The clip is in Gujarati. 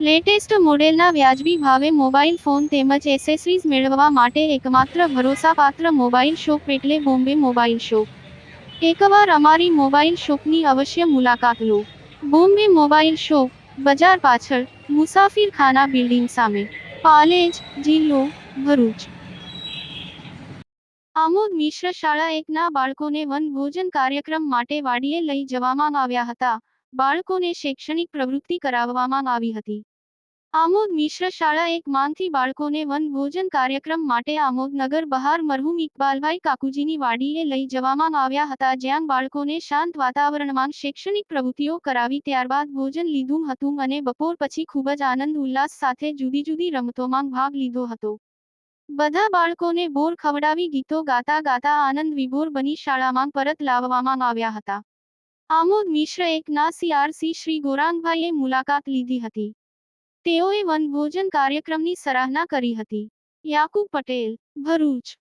લેટેસ્ટ મોડેલના વ્યાજબી ભાવે મોબાઈલ ફોન તેમજ એસેસરીઝ મેળવવા માટે એકમાત્ર ભરોસાપાત્ર મોબાઈલ શોપ એટલે બોમ્બે મોબાઈલ શોપ. એકવાર અમારી મોબાઈલ શોપની અવશ્ય મુલાકાત લો. બોમ્બે મોબાઈલ શોપ, બજાર પાછળ, મુસાફિરખાના બિલ્ડિંગ સામે. પાલેજ, જિલ્લો, ભરૂચ. આમોદ મિશ્ર શાળા એકના બાળકોને વનભોજન કાર્યક્રમ માટે વાડીએ લઈ જવામાં આવ્યા હતા. બાળકોને શૈક્ષણિક પ્રવૃત્તિ કરાવવામાં આવી હતી. આમોદ મિશ્ર શાળા એક માંથી બાળકોને વન ભોજન કાર્યક્રમ માટે આમોદ નગર બહાર મરહુમ ઇકબાલભાઈ કાકુજીની વાડીએ લઈ જવામાં આવ્યા હતા, જ્યાં બાળકોને શાંત વાતાવરણમાં શૈક્ષણિક પ્રવૃત્તિઓ કરાવી ત્યારબાદ ભોજન લીધું હતું અને બપોર પછી ખૂબ જ આનંદ ઉલ્લાસ સાથે જુદી જુદી રમતોમાં ભાગ લીધો હતો. બધા બાળકોને બોર ખવડાવી ગીતો ગાતા ગાતા આનંદ વિભોર બની શાળામાં પરત લાવવામાં આવ્યા હતા. આમોદ મિશ્ર એકના સીઆરસી શ્રી ગોરાંગભાઈએ મુલાકાત લીધી હતી. તેઓએ વનભોજન કાર્યક્રમની સરાહના કરી હતી. યાકુબ પટેલ ભરૂચ.